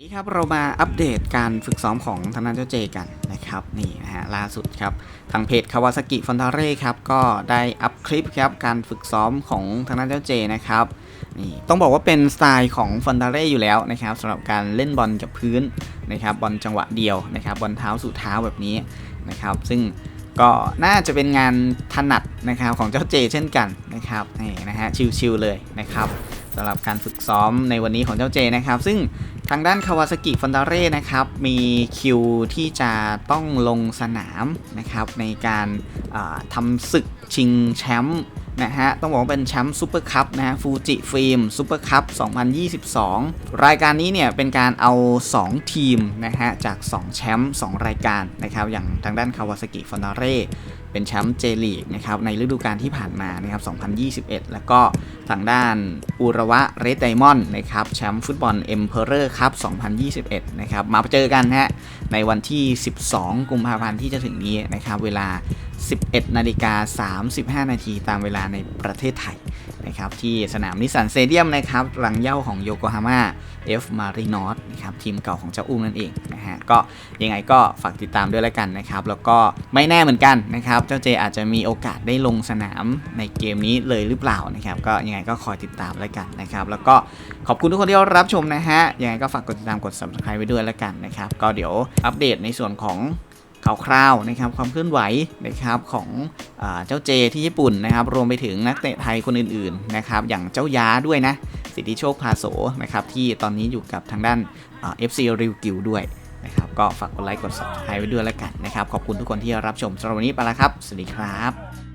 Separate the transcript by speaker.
Speaker 1: นี่ครับเรามาอัปเดตการฝึกซ้อมของทางด้านเจ้าเจกันนะครับนี่นะฮะล่าสุดครับทางเพจคาวาซากิฟอนทาเร่ครับก็ได้อัพคลิปครับการฝึกซ้อมของทางด้านเจ้าเจนะครับนี่ต้องบอกว่าเป็นสไตล์ของฟอนทาเร่อยู่แล้วนะครับสำหรับการเล่นบอลกับพื้นนะครับบอลจังหวะเดียวนะครับบอลเท้าสู่เท้าแบบนี้นะครับซึ่งก็น่าจะเป็นงานถนัดนะครับของเจ้าเจเช่นกันนะครับนี่นะฮะชิลๆเลยนะครับ สำหรับการฝึกซ้อมในวันนี้ของเจ้าเจนะครับ ซึ่งทางด้านคาวาซากิฟอนดาเร่นะครับ มีคิวที่จะต้องลงสนามนะครับ ในการาทำศึกชิงแชมป์นะฮะ ต้องบอกว่าเป็นแชมป์ซูเปอร์คัพนะฮะฟูจิฟิล์มซูเปอร์คัพ2022 รายการนี้เนี่ยเป็นการเอา 2 ทีมนะฮะ จาก 2 แชมป์2รายการนะครับ อย่างทางด้านคาวาซากิฟอนดาเร่ เป็นแชมป์เจลีกนะครับในฤดูกาลที่ผ่านมานะครับ 2021 แล้วก็ทางด้านอุระวะเรดไดมอนด์นะครับแชมป์ฟุตบอลเอ็มเพอเรอร์ครับ 2021 นะครับมาเจอกันฮะในวันที่ 12 กุมภาพันธ์ที่จะถึงนี้นะครับเวลา 11 นาฬิกา 35 นาทีตามเวลาในประเทศไทย นะครับที่สนามนิสสันสเตเดียมนะครับรังเย้าของโยโกฮาม่าเอฟมารีนอสนะครับทีมเก่าของเจ้าอุ้มนั่นเองนะฮะก็ยังไงก็ฝากติดตามด้วยแล้วกันนะครับ แล้วก็ไม่แน่เหมือนกันนะครับเจ้าเจอาจจะมีโอกาสได้ลงสนามในเกมนี้เลยหรือเปล่านะครับก็ยังไงก็คอยติดตามแล้วกันนะครับแล้วก็ขอบคุณทุกคนที่รับชมนะฮะยังไงก็ฝากกดติดตามกด subscribe ไว้ด้วยแล้วกันนะครับก็เดี๋ยวอัปเดตในส่วนของ คร่าวๆนะครับความเคลื่อนไหวนะครับของอเจ้าเจที่ญี่ปุ่นนะครับ รวมไปถึงนักเตะไทยคนอื่นๆนะครับอย่างเจ้าย้าด้วยนะ สิทธิโชคพาโสนะครับที่ตอนนี้อยู่กับทางด้านเอฟซีริวกิวด้วยนะครับก็ฝากกดไลค์กด subscribe ไว้ด้วยแล้วกันนะครับ ขอบคุณทุกคนที่รับชมสำหรับวันนี้ไปแล้วครับ สวัสดีครับ